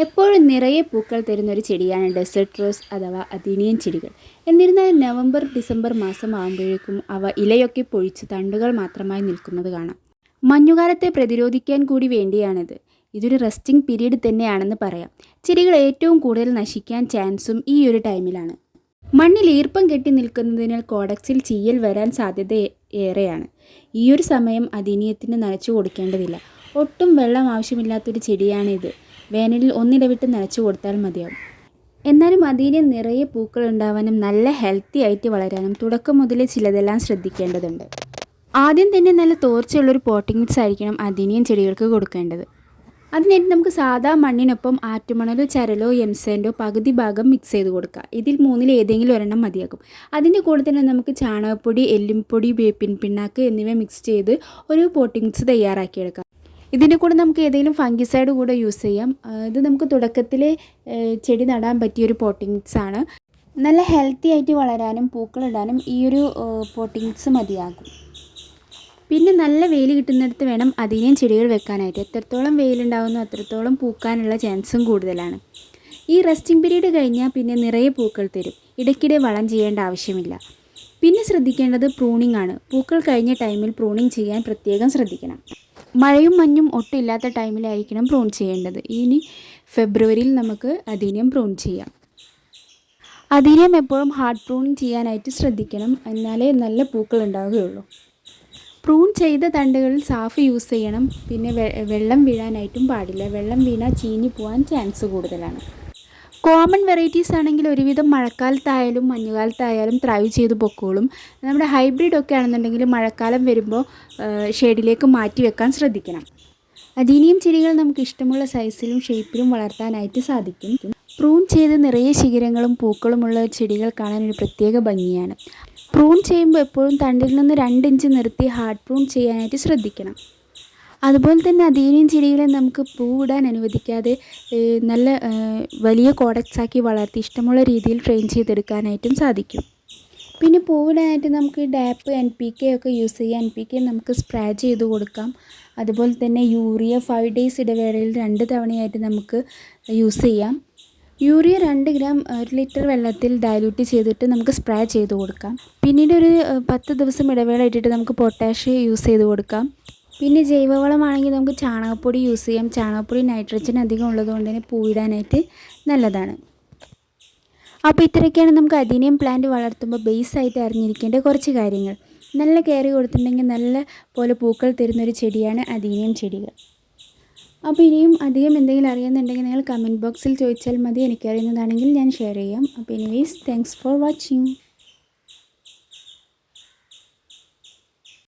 എപ്പോഴും നിറയെ പൂക്കൾ തരുന്ന ഒരു ചെടിയാണ് ഡെസേർട്ട് റോസ് അഥവാ അതിനിയൻ ചെടികൾ. എന്നിരുന്നാലും നവംബർ ഡിസംബർ മാസം ആകുമ്പോഴേക്കും അവ ഇലയൊക്കെ പൊഴിച്ച് തണ്ടുകൾ മാത്രമായി നിൽക്കുന്നത് കാണാം. മഞ്ഞുകാലത്തെ പ്രതിരോധിക്കാൻ കൂടി വേണ്ടിയാണിത്. ഇതൊരു റെസ്റ്റിംഗ് പീരീഡ് തന്നെയാണെന്ന് പറയാം. ചെടികൾ ഏറ്റവും കൂടുതൽ നശിക്കാൻ ചാൻസും ഈ ഒരു ടൈമിലാണ്. മണ്ണിൽ ഈർപ്പം കെട്ടി നിൽക്കുന്നതിനാൽ കോഡക്സിൽ ചീയൽ വരാൻ സാധ്യത ഏറെയാണ്. ഈയൊരു സമയം അതിനിയത്തിന് നനച്ചു കൊടുക്കേണ്ടതില്ല. ഒട്ടും വെള്ളം ആവശ്യമില്ലാത്തൊരു ചെടിയാണിത്. വേനലിൽ ഒന്നിടവിട്ട് നനച്ചു കൊടുത്താൽ മതിയാവും. എന്നാലും അതിന് നിറയെ പൂക്കൾ ഉണ്ടാവാനും നല്ല ഹെൽത്തി ആയിട്ട് വളരാനും തുടക്കം മുതലേ ചിലതെല്ലാം ശ്രദ്ധിക്കേണ്ടതുണ്ട്. ആദ്യം തന്നെ നല്ല തോർച്ചയുള്ളൊരു പോട്ടിംഗ് മിക്സ് ആയിരിക്കണം അതിനെയും ചെടികൾക്ക് കൊടുക്കേണ്ടത്. അതിനായിട്ട് നമുക്ക് സാധാ മണ്ണിനൊപ്പം ആറ്റുമണലോ ചരലോ എംസെന്റോ പകുതി ഭാഗം മിക്സ് ചെയ്ത് കൊടുക്കുക ഇതിൽ മൂന്നിൽ ഏതെങ്കിലും ഒരെണ്ണം മതിയാക്കും. അതിന്റെ കൂടെ തന്നെ നമുക്ക് ചാണകപ്പൊടി എല്ലുംപൊടി വേപ്പിൻ പിണ്ണാക്ക് എന്നിവ മിക്സ് ചെയ്ത് ഒരു പോട്ടിംഗ് മിക്സ് തയ്യാറാക്കിയെടുക്കാം. ഇതിന്റെ കൂടെ നമുക്ക് ഏതെങ്കിലും ഫംഗിസൈഡ് കൂടെ യൂസ് ചെയ്യാം. ഇത് നമുക്ക് തുടക്കത്തിൽ ചെടി നടാൻ പറ്റിയൊരു പോട്ടിങ്സ് ആണ്. നല്ല ഹെൽത്തി ആയിട്ട് വളരാനും പൂക്കളിടാനും ഈ ഒരു പോട്ടിങ്സ് മതിയാകും. പിന്നെ നല്ല വെയിൽ കിട്ടുന്നിടത്ത് വേണം അധികം ചെടികൾ വെക്കാനായിട്ട്. എത്രത്തോളം വെയിലുണ്ടാകുന്നു അത്രത്തോളം പൂക്കാനുള്ള ചാൻസും കൂടുതലാണ്. ഈ റെസ്റ്റിംഗ് പീരീഡ് കഴിഞ്ഞാൽ പിന്നെ നിറയെ പൂക്കൾ തരും. ഇടയ്ക്കിടെ വളം ചെയ്യേണ്ട ആവശ്യമില്ല. പിന്നെ ശ്രദ്ധിക്കേണ്ടത് പ്രൂണിംഗ് ആണ്. പൂക്കൾ കഴിഞ്ഞ ടൈമിൽ പ്രൂണിംഗ് ചെയ്യാൻ പ്രത്യേകം ശ്രദ്ധിക്കണം. മഴയും മഞ്ഞും ഒട്ടില്ലാത്ത ടൈമിലായിരിക്കണം പ്രൂൺ ചെയ്യേണ്ടത്. ഇനി ഫെബ്രുവരിയിൽ നമുക്ക് അധീനം പ്രൂൺ ചെയ്യാം. അധീനം എപ്പോഴും ഹാർഡ് പ്രൂൺ ചെയ്യാനായിട്ട് ശ്രദ്ധിക്കണം. എന്നാലേ നല്ല പൂക്കൾ ഉണ്ടാവുകയുള്ളൂ. പ്രൂൺ ചെയ്ത തണ്ടുകളിൽ സാഫ് യൂസ് ചെയ്യണം. പിന്നെ വെള്ളം വീഴാനായിട്ടും പാടില്ല. വെള്ളം വീണാൽ ചീഞ്ഞു പോകാൻ ചാൻസ് കൂടുതലാണ്. കോമൺ വെറൈറ്റീസ് ആണെങ്കിൽ ഒരുവിധം മഴക്കാലത്തായാലും മഞ്ഞുകാലത്തായാലും ത്രൈവ് ചെയ്ത് പൊക്കോളും. നമ്മുടെ ഹൈബ്രിഡ് ഒക്കെ ആണെന്നുണ്ടെങ്കിൽ മഴക്കാലം വരുമ്പോൾ ഷെയ്ഡിലേക്ക് മാറ്റി വെക്കാൻ ശ്രദ്ധിക്കണം. അതിനിയും ചെടികൾ നമുക്ക് ഇഷ്ടമുള്ള സൈസിലും ഷേപ്പിലും വളർത്താനായിട്ട് സാധിക്കും. പ്രൂൺ ചെയ്ത് നിറയെ ശിഖരങ്ങളും പൂക്കളുമുള്ള ചെടികൾ കാണാൻ ഒരു പ്രത്യേക ഭംഗിയാണ്. പ്രൂൺ ചെയ്യുമ്പോൾ എപ്പോഴും തണ്ടിൽ നിന്ന് രണ്ട് ഇഞ്ച് നിർത്തി ഹാർഡ് പ്രൂൺ ചെയ്യാനായിട്ട് ശ്രദ്ധിക്കണം. അതുപോലെ തന്നെ അധീനം ചെടികളെ നമുക്ക് പൂവിടാൻ അനുവദിക്കാതെ നല്ല വലിയ കോടക്സാക്കി വളർത്തി ഇഷ്ടമുള്ള രീതിയിൽ ട്രെയിൻ ചെയ്തെടുക്കാനായിട്ടും സാധിക്കും. പിന്നെ പൂവിടാനായിട്ട് നമുക്ക് ഡാപ്പ് എൻ പി കെ ഒക്കെ യൂസ് ചെയ്യാം. എൻ പി കെ നമുക്ക് സ്പ്രേ ചെയ്ത് കൊടുക്കാം. അതുപോലെ തന്നെ യൂറിയ ഫൈവ് ഡേയ്സ് ഇടവേളയിൽ രണ്ട് തവണയായിട്ട് നമുക്ക് യൂസ് ചെയ്യാം. യൂറിയ രണ്ട് ഗ്രാം ഒരു ലിറ്റർ വെള്ളത്തിൽ ഡയലൂട്ട് ചെയ്തിട്ട് നമുക്ക് സ്പ്രേ ചെയ്ത് കൊടുക്കാം. പിന്നീട് ഒരു പത്ത് ദിവസം ഇടവേള ഇട്ടിട്ട് നമുക്ക് പൊട്ടാഷ് യൂസ് ചെയ്ത് കൊടുക്കാം. പിന്നെ ജൈവവളമാണെങ്കിൽ നമുക്ക് ചാണകപ്പൊടി യൂസ് ചെയ്യാം. ചാണകപ്പൊടി നൈട്രജൻ അധികം ഉള്ളതുകൊണ്ട് തന്നെ പൂവിടാനായിട്ട് നല്ലതാണ്. അപ്പോൾ ഇത്രയൊക്കെയാണ് നമുക്ക് അദീനിയം പ്ലാന്റ് വളർത്തുമ്പോൾ ബേസ് ആയിട്ട് അറിഞ്ഞിരിക്കേണ്ട കുറച്ച് കാര്യങ്ങൾ. നല്ല കെയർ കൊടുത്തിട്ടുണ്ടെങ്കിൽ നല്ല പോലെ പൂക്കൾ തരുന്നൊരു ചെടിയാണ് അദീനിയം ചെടികൾ. അപ്പോൾ ഇനിയും അധികം എന്തെങ്കിലും അറിയുന്നുണ്ടെങ്കിൽ നിങ്ങൾ കമന്റ് ബോക്സിൽ ചോദിച്ചാൽ മതി. എനിക്കറിയുന്നതാണെങ്കിൽ ഞാൻ ഷെയർ ചെയ്യാം. അപ്പോൾ എനിവേസ് താങ്ക്സ് ഫോർ വാച്ചിങ്